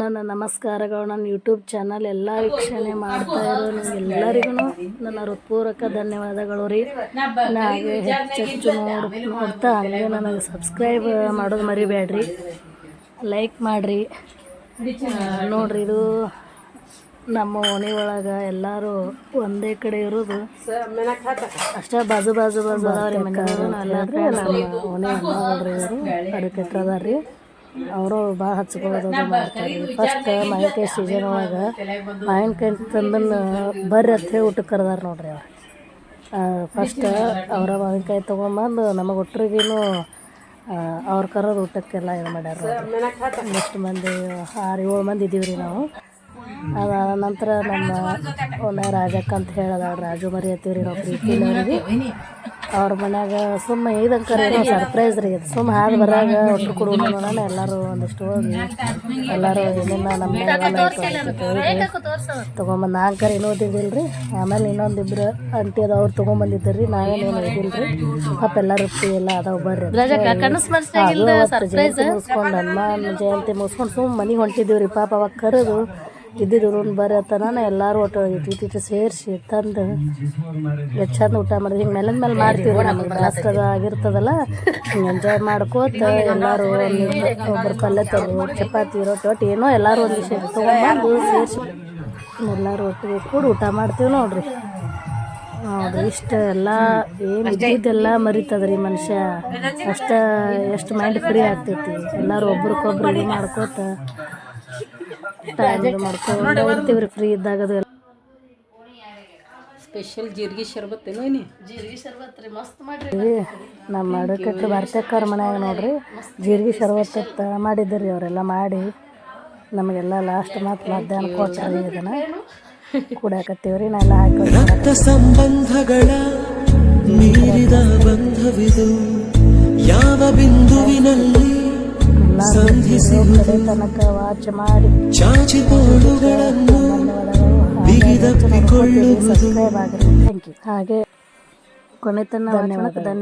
ನನ್ನ ನಮಸ್ಕಾರಗಳು. ನನ್ನ ಯೂಟ್ಯೂಬ್ ಚಾನಲ್ ಎಲ್ಲ ವೀಕ್ಷಣೆ ಮಾಡ್ತಾ ಇರೋ ನಿಮ್ಗೆಲ್ಲರಿಗೂ ನನ್ನ ಹೃತ್ಪೂರ್ವಕ ಧನ್ಯವಾದಗಳು ರೀ. ಹಾಗೆ ಹೆಚ್ಚು ನೋಡ್, ನೋಡ್ತಾ ಹಂಗೆ ನನಗೆ ಸಬ್ಸ್ಕ್ರೈಬ್ ಮಾಡೋದು ಮರಿಬೇಡ್ರಿ. ಲೈಕ್ ಮಾಡಿರಿ. ನೋಡ್ರಿ ಇದು ನಮ್ಮ ಓಣಿ ಒಳಗೆ ಎಲ್ಲರೂ ಒಂದೇ ಕಡೆ ಇರೋದು. ಅಷ್ಟೇ ಬಾಜು ಬಾಜು ಬಾಜು ಅದಾವ್ರಿ ಮನೆಯವರು. ಎಲ್ಲಾದ್ರೆ ನಮ್ಮ ಓಣಿ ನೋಡ್ರಿ ಇವರು. ರೀ ಅವರು ಭಾಳ ಹಚ್ಕೊಳ್ಳೋದು ಮಾಡ್ತಾರೆ. ಫಸ್ಟ್ ಮಾವಿನಕಾಯಿ ಸೀಸನ್ ಒಳಗೆ ಮಾವಿನಕಾಯಿ ತಂದನ್ನು ಬರ್ರಿ ಅಂತ ಹೇಳಿ ಊಟಕ್ಕೆ ಕರೆದಾರ ನೋಡ್ರಿ ಅವ್ರು. ಫಸ್ಟ್ ಅವರ ಮಾವಿನಕಾಯಿ ತೊಗೊಂಬಂದು ನಮಗೆ ಒಟ್ಟರಿಗೇನು ಅವ್ರು ಕರೋದು ಊಟಕ್ಕೆಲ್ಲ ಇದು ಮಾಡ್ಯಾರ. ಎಷ್ಟು ಮಂದಿ ಆರು ಏಳು ಮಂದಿ ಇದ್ದೀವಿ ರೀ ನಾವು. ಅದಾದ ನಂತರ ನಮ್ಮ ಒಳ್ಳೆ ರಾಜಕ್ಕ ಅಂತ ಹೇಳದ ರಾಜು ಮರಿ ಹತ್ತೀವಿ ರೀ ನಾವು ಪ್ರೀತಿಲಿ ಅವ್ರಿಗೆ ಅವ್ರ ಮನ್ಯಾಗ ಸುಮ್ಮ ಇದಂಕರ ಏನೋ ಸರ್ಪ್ರೈಸ್ ರೀ. ಅದು ಸುಮ್ಮ ಹಾದು ಬರಾಗ ಒಟ್ಟು ಕೊಡೋಣ ನೋಡೋಣ ಎಲ್ಲರೂ ಒಂದಿಷ್ಟು ಹೋಗಿ. ಎಲ್ಲರೂ ಏನೇನ ನಮ್ಮ ತೊಗೊಂಬಂದು ನಾಲ್ಕರ ಏನೂ ಓದಿದ್ದಿಲ್ಲ ರೀ ಆಮೇಲೆ ಇನ್ನೊಂದಿಬ್ರು ಅಂಟಿ ಅದು ಅವ್ರು ತೊಗೊಂಬಂದಿದ್ದರು ರೀ ನಾವೇನು ಏನು ಓದಿಲ್ಲ ರೀ ಪಾಪ ಎಲ್ಲ ರೊಟ್ಟಿ ಎಲ್ಲ ಅದಾವ ಬರ್ರಿ ಜಯಂತಿ ಮುಗಿಸ್ಕೊಂಡು ಹನುಮಾನ್ ಜಯಂತಿ ಮುಗಿಸ್ಕೊಂಡು ಸುಮ್ಮ ಮನೆಗೆ ಹೊಂಟಿದ್ದೀವಿ ರೀ ಪಾಪ ಅವಾಗ ಕರೆದು ಇದ್ದಿದ್ದು ಬರ್ರಿ ಎಲ್ಲಾರು ಎಲ್ಲರೂ ಒಟ್ಟು ಇಟ್ಟು ಸೇರಿಸಿ ತಂದು ಎಷ್ಟು ಚಂದ ಊಟ ಮಾಡಿದ್ವಿ. ಹಿಂಗೆ ಮೇಲಿನ ಮೇಲೆ ಮಾಡ್ತೀವಿ ನಮ್ಗೆ. ಬೇಸರ ಆಗಿರ್ತದಲ್ಲ, ಹಿಂಗೆ ಎಂಜಾಯ್ ಮಾಡ್ಕೋತ ಎಲ್ಲರೂ ಒಬ್ಬರು ಪಲ್ಯ ತರು ಚಪಾತಿ, ರೊಟ್ಟಿ, ಒಟ್ಟು ಏನೋ ಎಲ್ಲರೂ ಒಂದು ವಿಷಯ ತೊಗೊಂಬಂದು ಸೇರಿಸಿ ಎಲ್ಲರೂ ಒಟ್ಟಿಗೆ ಕೂಡ ಊಟ ಮಾಡ್ತೀವಿ ನೋಡ್ರಿ. ಹೌದು ಇಷ್ಟ ಎಲ್ಲ ಏನು ಇದ್ದಿದ್ದೆಲ್ಲ ಮರಿತದ್ರಿ ಮನುಷ್ಯ. ಅಷ್ಟ ಎಷ್ಟು ಮೈಂಡ್ ಫ್ರೀ ಆಗ್ತೈತಿ. ಎಲ್ಲರೂ ಒಬ್ರಿಗೊಬ್ರು ಇದು ಮಾಡ್ಕೋತ ಟೈಮ್ ಇದು ಮಾಡ್ಕೊಂಡು ಫ್ರೀ ಇದ್ದಾಗ ಅದು ಸ್ಪೆಷಲ್ ಜೀರಿಗೆ ಶರ್ಬತ್ ಏನೋ ಏನಿ? ಜೀರಿಗೆ ಶರ್ಬತ್ ರೀ ಮಸ್ತ್ ಮಾಡ್ರಿ. ನಮ್ಮ ಅಡಕಟ್ಟು ಬರ್ತಕ್ಕವ್ರ ಮನ್ಯಾಗ ನೋಡ್ರಿ ಜೀರಿಗೆ ಶರ್ಬತ್ ಮಾಡಿದ್ರಿ ಅವರೆಲ್ಲ ಮಾಡಿ ನಮಗೆಲ್ಲ ಲಾಸ್ಟ್ ಮಾತು ಮಧ್ಯಾಹ್ನ ಕೊಟ್ಟರಿ ಇದನ್ನ. ರೀ ನಾ ಎಲ್ಲ ಹಾಕಿ ರಕ್ತ ಸಂಬಂಧಗಳ ಮೀರಿದ ಬಂಧವಿದು ಯಾವ ಬಿಂದುವಿನಲ್ಲಿ ಕಡೆ ತನಕ ವಾಚ್ ಮಾಡಿ. ಚಾಚಿ ತೋಳುಗಳನ್ನು ಬಿಗಿದಪ್ಪಿಕೊಳ್ಳುವುದು. ಸಬ್ಸ್ಕ್ರೈಬ್ ಆಗಿರಿ ಥ್ಯಾಂಕ್ ಯು ಹಾಗೆ ಕೊನೆ ತನ ಧನ್ಯವಾದ ಧನ್ಯವಾದ.